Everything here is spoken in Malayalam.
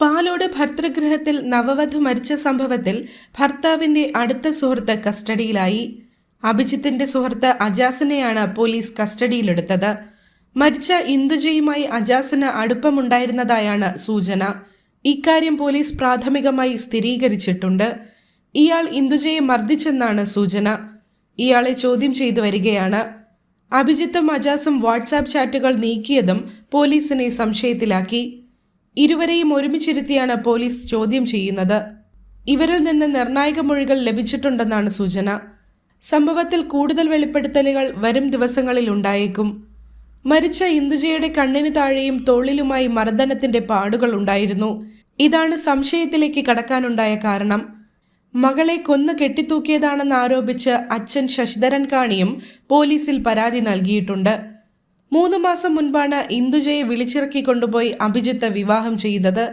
പാലോട് ഭർത്തൃഗൃഹത്തിൽ നവവധു മരിച്ച സംഭവത്തിൽ ഭർത്താവിന്റെ അടുത്ത സുഹൃത്ത് കസ്റ്റഡിയിലായി. അഭിജിത്തിന്റെ സുഹൃത്ത് അജാസിനെയാണ് പോലീസ് കസ്റ്റഡിയിലെടുത്തത്. മരിച്ച ഇന്ദുജയുമായി അജാസിന് അടുപ്പമുണ്ടായിരുന്നതായാണ് സൂചന. ഇക്കാര്യം പോലീസ് പ്രാഥമികമായി സ്ഥിരീകരിച്ചിട്ടുണ്ട്. ഇയാൾ ഇന്ദുജയെ മർദ്ദിച്ചെന്നാണ് സൂചന. ഇയാളെ ചോദ്യം ചെയ്തു വരികയാണ്. അഭിജിത്തും അജാസും വാട്സാപ്പ് ചാറ്റുകൾ നീക്കിയതും പോലീസിനെ സംശയത്തിലാക്കി. ഇരുവരെയും ഒരുമിച്ചിരുത്തിയാണ് പോലീസ് ചോദ്യം ചെയ്യുന്നത്. ഇവരിൽ നിന്ന് നിർണായക മൊഴികൾ ലഭിച്ചിട്ടുണ്ടെന്നാണ് സൂചന. സംഭവത്തിൽ കൂടുതൽ വെളിപ്പെടുത്തലുകൾ വരും ദിവസങ്ങളിൽ ഉണ്ടായേക്കും. മരിച്ച ഇന്ദുജയുടെ കണ്ണിന് താഴെയും തോളിലുമായി മർദ്ദനത്തിന്റെ പാടുകൾ ഉണ്ടായിരുന്നു. ഇതാണ് സംശയത്തിലേക്ക് കടക്കാനുണ്ടായ കാരണം. മകളെ കൊന്നു കെട്ടിത്തൂക്കിയതാണെന്ന് ആരോപിച്ച് അച്ഛൻ ശശിധരൻ കാണിയും പോലീസിൽ പരാതി നൽകിയിട്ടുണ്ട്. മൂന്ന് മാസം മുൻപാണ് ഇന്ദുജയെ വിളിച്ചിറക്കി കൊണ്ടുപോയി അഭിജിത്ത് വിവാഹം ചെയ്തത്